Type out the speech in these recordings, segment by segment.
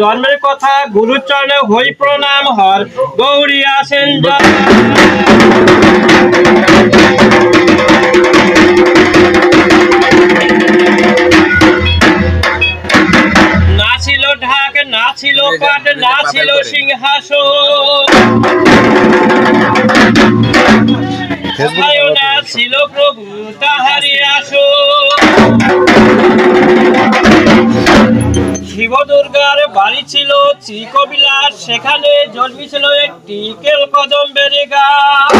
জন্মের কথা গুরুচরণে হই প্রণাম হর। গৌরী আসেন। না ছিল ঢাক না ছিল পাট না ছিল সিংহাসন। না ছিল প্রভু তাহারি আসো শিব বাড়ি ছিল চিকবিলাস সেখানে জন্মেছিল একটি কেল কদম্বের গাছ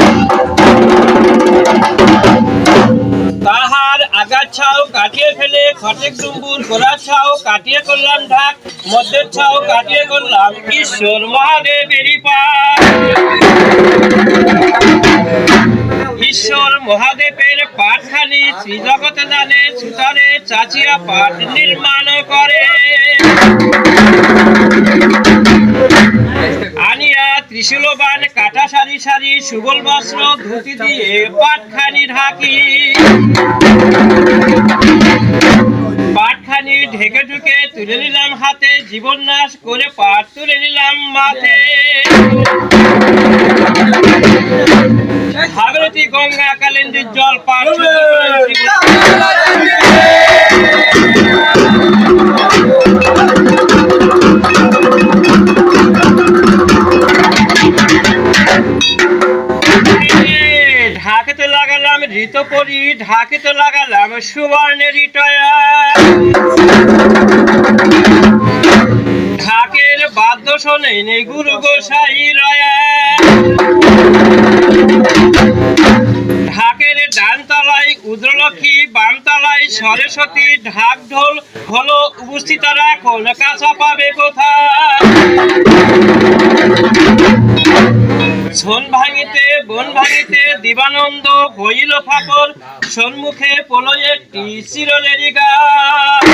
তাহার আগাছাও কাটিয়ে ফেলে, খটেক ডুম্বুর গোড়ার ছাও কাটিয়ে করলাম ঢাক মধ্যের ছাও কাটিয়ে করলাম ঈশ্বর মহাদেবেরই পাঠ ঈশ্বর মহাদেবের পাঠখানি, শ্রীজগত দানে সুতরে চাচিয়া পাঠ নির্মাণ করে। আনিয়া ত্রিশূলবান কাটা সারি সারি সুবল বস্ত্র ধুতি দিয়ে পাটখানি ঢাকি। পাটখানি ঢেকে ঢুকে তুলে নিলাম হাতে, জীবন নাশ করে পাট তুলে নিলাম মাথে ভাগরতী গঙ্গা কালেন্দির জল পাঠ ঢাকেতে লাগালাম ঋত পরি ঢাকেতে লাগালাম সুবর্ণের টয়া ঢাকের বাদ্য শোনে নে গুরু গোসাই রয়া। ঢাকের ডানতলায় উদ্রলক্ষ্মী বামতলায় সরস্বতী ঢাক ঢোল হলো উপস্থিত রাখুন কাঁচা পাবে কোথায়? সোন ভাঙিতে, বন ভাঙিতে দিবানন্দ হইল ফাকর সম্মুখে পলো একটি চিরলেরি গাছ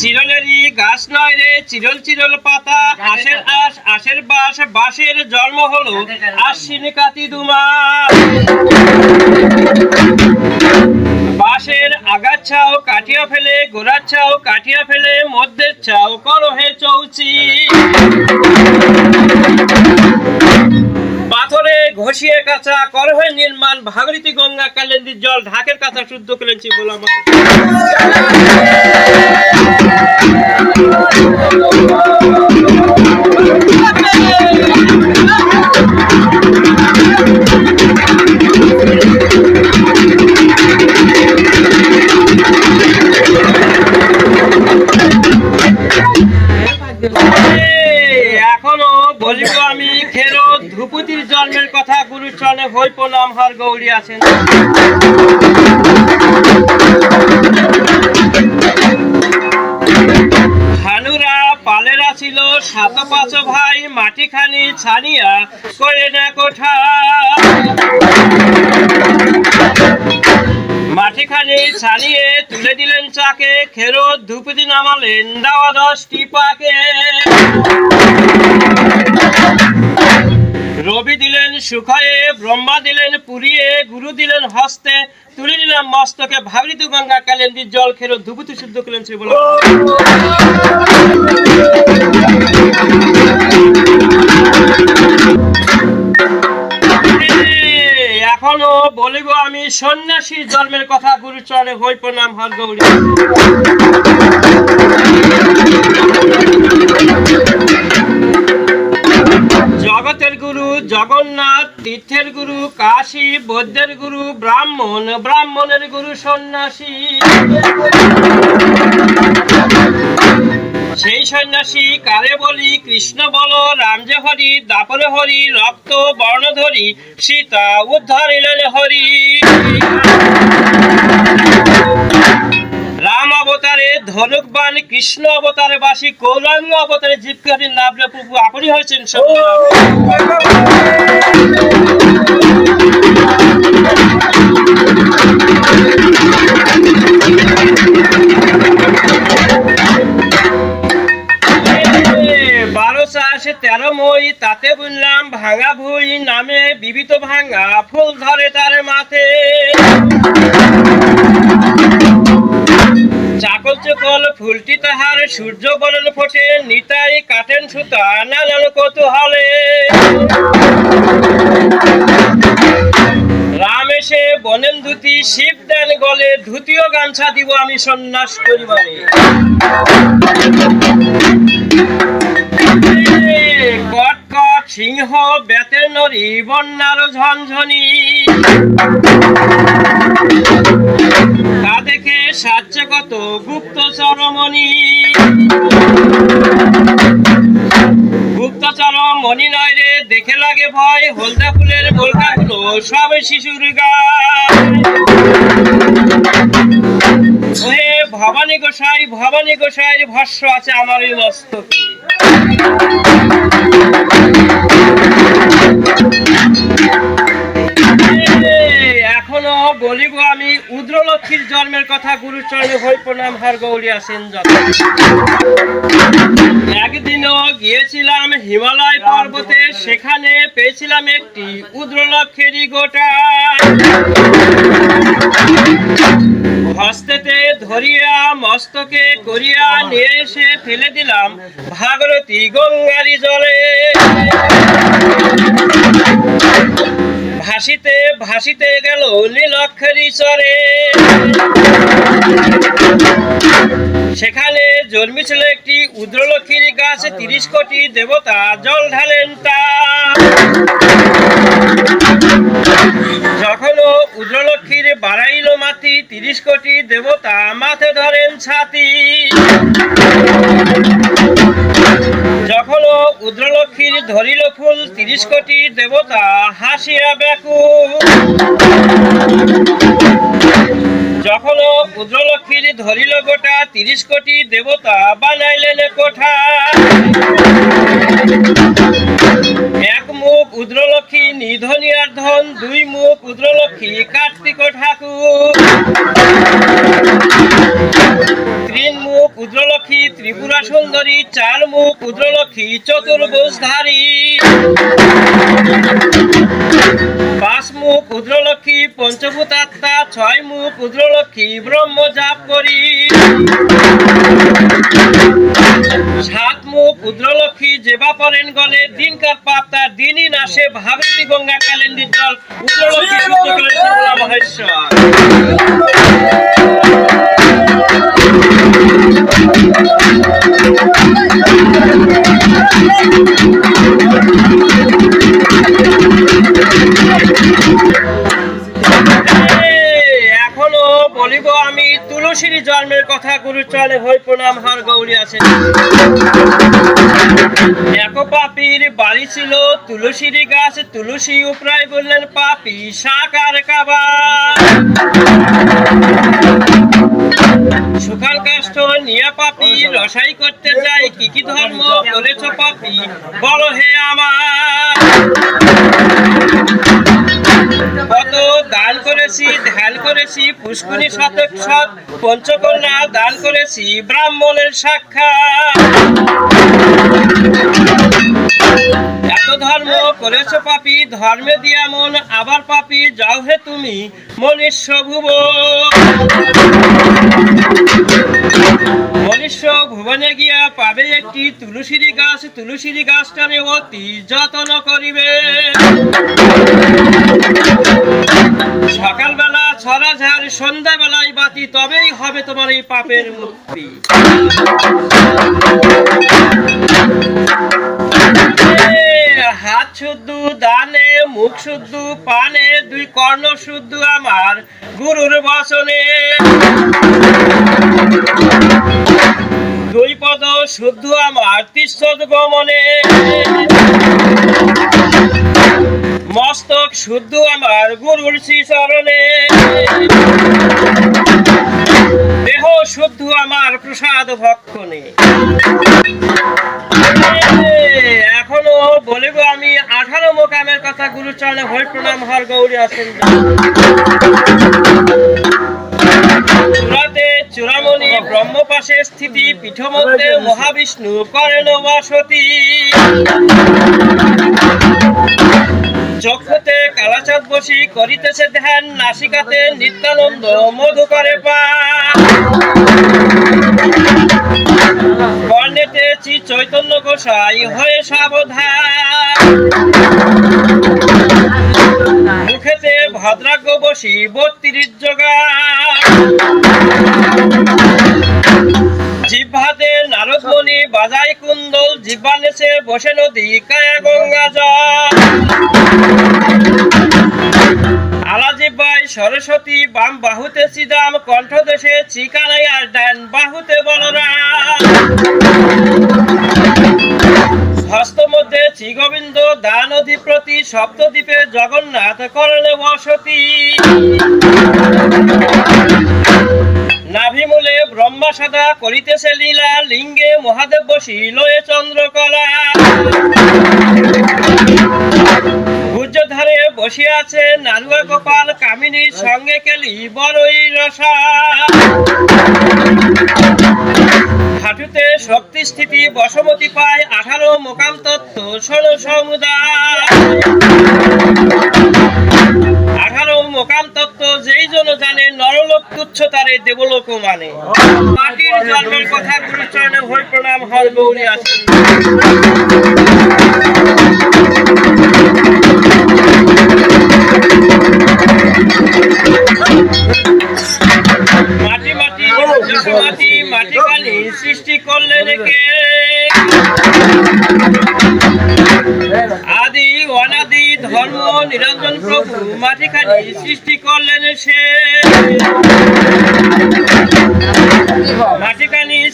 চিরলেরি গাছ নয় রে, চিরল চিরল পাতা। আশের আশ, আশের বাস বাসের জন্ম হলো আশ্বিন কাতি দুমাস। বাঁশের আগাছাও কাটিয়া ফেলে, গোড়ার ছাও কাটিয়া ফেলে, মধ্যের ছাও করহে চৌচি। পাথরে ঘষিয়ে কাঁচা করহে নির্মাণ, ভাগরতী গঙ্গা কালেন্দির জল, ঢাকের কাঁচা শুদ্ধ করেছি বলাম এখনও ধ্রুপতির জন্মের কথা গুরুচরণে হই প্রণাম হর গৌরী আছেন। হানুরা, পালেরা ছিল সাত পাঁচ ভাই, মাটিখানি ছানিয়া করে না কোঠা। মাটিখানি ছানিয়ে তুলে দিলেন চাকে খেরো ধুপতি নামালেন, দাওয়া দশটি পাকে রবি দিলেন সুখায়ে, ব্রহ্মা দিলেন পুরিয়ে, গুরু দিলেন হস্তে, তুলে নিলাম মস্তকে ভাগরিত গঙ্গা কালেন্দির জল খেরো ধুপুতি শুদ্ধ করলেন শ্রী বলো এখনও বলিব আমি সন্ন্যাসী জন্মের কথা গুরুচরণে হই প্রণাম, হর গৌরী। জগতের গুরু জগন্নাথ, তীর্থের গুরু কাশী, বৌদ্ধের গুরু ব্রাহ্মণ, ব্রাহ্মণের গুরু সন্ন্যাসী। সেই সন্ন্যাসী কারে বলি, কৃষ্ণ বল, রাম যে হরি, দাপরে হরি, রক্ত বর্ণধরি সীতা উদ্ধারিলেন হরি। অবতারে ধনুকবান কৃষ্ণ অবতারে বাসী কৌরাঙ্গ অবতারে জীবকারী নাবলে প্রভু আপনি হয়েছেন সত্যনাথ। তাহার সূর্য বলন ফোটে নিতাই কাটেন সুতা, নানান কৌতূহলে। রাম এসে বনেন ধুতি শিব দেন গলে, ধুতিও গামছা দিব আমি সন্ন্যাস করিবারে কট কট সিংহ, বেতের নরি বন্যার ঝনঝনি। গুপ্ত চরমণি। গুপ্তচর মণি নয় রে, দেখে লাগে ভয়, হলদা ফুলের বলকা গুলো সব শিশুর গায়ে। ভবানী গোসাই, ভবানী গোসাইয়ের ভাষ্য আছে আমার এই মস্তকে। গুরুচরণে হই প্রণাম হার গৌরী আছেন যত একদিনও গিয়েছিলাম হিমালয় পর্বতে সেখানে পেয়েছিলাম একটি উদ্রলক্ষেরই গোটা। হস্তেতে ধরিয়া মস্তকে করিয়া নিয়ে এসে ফেলে দিলাম ভাগরতী গঙ্গারি জলে। ভাসিতে ভাসিতে গেল নীলক্ষরী চরে। সেখানে জন্মেছিল একটি উদ্রলক্ষীর গাছ, তিরিশ কোটি দেবতা জল ঢালেন তা যখন উদ্রলক্ষীর বাড়াইল মাতি তিরিশ কোটি দেবতা মাথে ধরেন ছাতি। যখন উদ্রলক্ষীর ধরিল ফুল, তিরিশ কোটি দেবতা হাসিয়া ব্যাকুল। যখন উদ্রলক্ষীর ধরিল গোটা তিরিশ কোটি দেবতা, বানাইলেন কোঠা মুখ উদ্রলক্ষী নিধনী আর ধন, দুই মুখ উদ্রলক্ষী কার্তিক ঠাকুর। তিন মুখ উদ্রলক্ষী ত্রিপুরা সুন্দরী, চার মুখ উদ্রলক্ষী চতুর্ভুজধারী। পাঁচ মুখ উদ্রলক্ষী পঞ্চভূতাত্মা, ছয় মুখ উদ্রলক্ষী ব্রহ্ম জাপ করি সাত উদ্রলক্ষী জেবা পরেন গলে দিনকার পাপ, তার দিনই নাশে ভাবেতি গঙ্গা কালেন্দি জল। উদ্রলক্ষী শুদ্ধ করে শিবরা মহেশ্বর। কথা গুরু চলে হই প্রণাম হর গৌরী আছেন এক পাপির বাড়ি ছিল, তুলসীর গাছ, তুলসী উপরায় বললেন, পাপি, সাকার কাবা সুখাল কাষ্ঠ নিয়ে পাপি, রসাই করতে যাই কি কি ধর্ম করেছ পাপি? বলো হে আমার। কত দান করেছি ধ্যান করেছি পুষ্কুনি শতক শত পঞ্চকন্যা দান করেছি ব্রাহ্মণের সাক্ষাৎ। ধর্ম করেছ পাপি, ধর্মে দিয়া মন, আবার পাপি, যাও হে তুমি মনুষ্য ভুব মনুষ্য ভুবনে গিয়া পাবে একটি তুলসীর গাছ, তুলসীর গাছটারে অতি যত্ন করিবে। সকালবেলা ছড়া ঝাড়, সন্ধ্যাবেলায় বাতি, তবেই হবে তোমার এই পাপের মুক্তি। শুদ্ধ দানে, মুখ শুদ্ধ পানে, দুই কর্ণ শুদ্ধ আমার গুরুর বসনে দুই পদ শুদ্ধ আমার তিস্ত গমনে। মস্তক শুদ্ধ আমার গুরুর শ্রী চরণে দেহ শুদ্ধ আমার প্রসাদ ভক্ষণে। এখনও বলিব আমি আঠারো মোকামের কথা গুরুচরণে হরি প্রণাম হর গৌরী আছেন চূড়াতে চূড়ামণি ব্রহ্মপাশে স্থিতি পীঠ মধ্যে মহাবিষ্ণু করেন বসতি চক্ষুতে কালাচাঁদ বসি করিতেছে ধ্যান, নাসিকাতে নিত্যানন্দ মধু করে পান কর্ণেতে চৈতন্য গোসাই হয়ে সাবধান। মুখেতে ভদ্রাজ্ঞ বসি বত্রিশ যোগান বাজাই কুন্দল জিহ্বা নেছে বসে নদী কায়া গঙ্গা জল। আলা জিহ্বাই সরস্বতী, বাম বাহুতে শ্রীরাম কণ্ঠ দেশে চিকানাই আর ডান বাহুতে বলরাম। হস্ত মধ্যে শ্রীগোবিন্দ দান অধিপ্রতি সপ্তদ্বীপে জগন্নাথ করণে বসতি। নাভিমূলে ব্রহ্মা সাদা করিতেছে লীলা, লিঙ্গে মহাদেব বসিল চন্দ্রকলা। গুর্জধারে বসিয়া আছে নারুয়া গোপাল কামিনীর সঙ্গে কেলি বড়ই রসা। হাঁটুতে শক্তি স্থিতি বসমতি পায় আঠারো মোকাম তত্ত্ব, ষোল সমুদায়। আঠারো মোকাম তত্ত্ব, যেই জন জানে, নরলোক তুচ্ছ তারে দেবলোক মানে। মাটির জন্মের কথা হই প্রণাম গৌরী মাটি মাটি মাটি সৃষ্টি করলেন কে? আদি অনাদি ধর্ম নিরঞ্জন প্রভু মাটি খালি সৃষ্টি করলেন সে। মাটি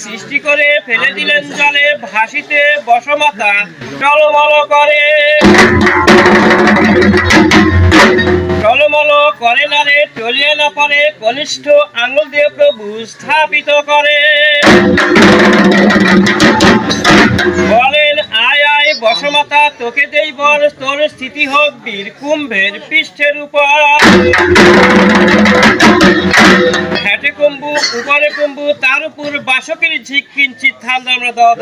সৃষ্টি করে ফেলে দিলেন জলে ভাসিতে বসমাতা টলমল করে। টলমল করে না রে টলিয়ে না পারে, কনিষ্ঠ আঙুল দিয়ে প্রভু স্থাপিত করে। বলেন, আয় আয়, বসমাতা, তোকে দেই বর, তোর স্থিতি হোক বীর কুম্ভের পৃষ্ঠের উপর। হ্যাটে কুম্ভু, উপরে কুম্ভু, তার উপর বাসকের ঝিক কিঞ্চিত ঠান্ডা আমরা দেওয়া